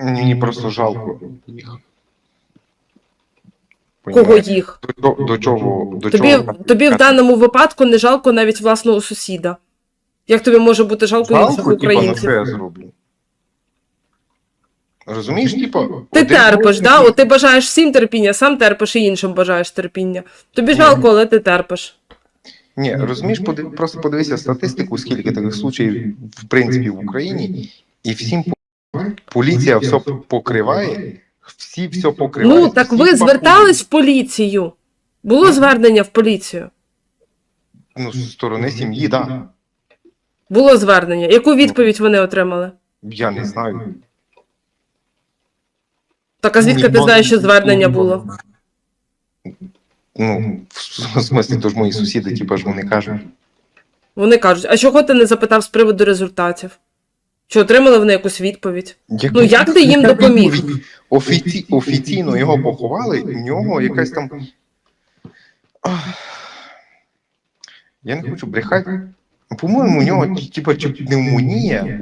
Мені просто жалко їх. Кого їх? До, до, до чого? До Тобі, чого? тобі в даному випадку не жалко навіть власного сусіда. Як тобі може бути жалко інших Жалко, типа, на українців? це я зроблю. Розумієш, типа, Ти один терпиш, да? От ти бажаєш всім терпіння, сам терпиш і іншим бажаєш терпіння. Тобі жалко, але ти терпиш. Ні, розумієш, подив... просто подивися статистику, скільки таких случаїв в принципі в Україні, і всім по- поліція все покриває, всі все покривають. Ну, так ви звертались в поліцію. Було звернення в поліцію. Ну, з сторони сім'ї, так. Да. Було звернення. Яку відповідь вони отримали? Я не знаю. Так а звідки ти знаєш, що звернення було? Ну, в смислі, то ж мої сусіди, типа ж вони кажуть. Вони кажуть, а чого ти не запитав з приводу результатів? Чи отримали вони якусь відповідь? Ну, як ти їм допоміг? Офіці... Офіційно його поховали, і в нього якась там. Я не хочу брехати. По-моєму, у нього типа чи пневмонія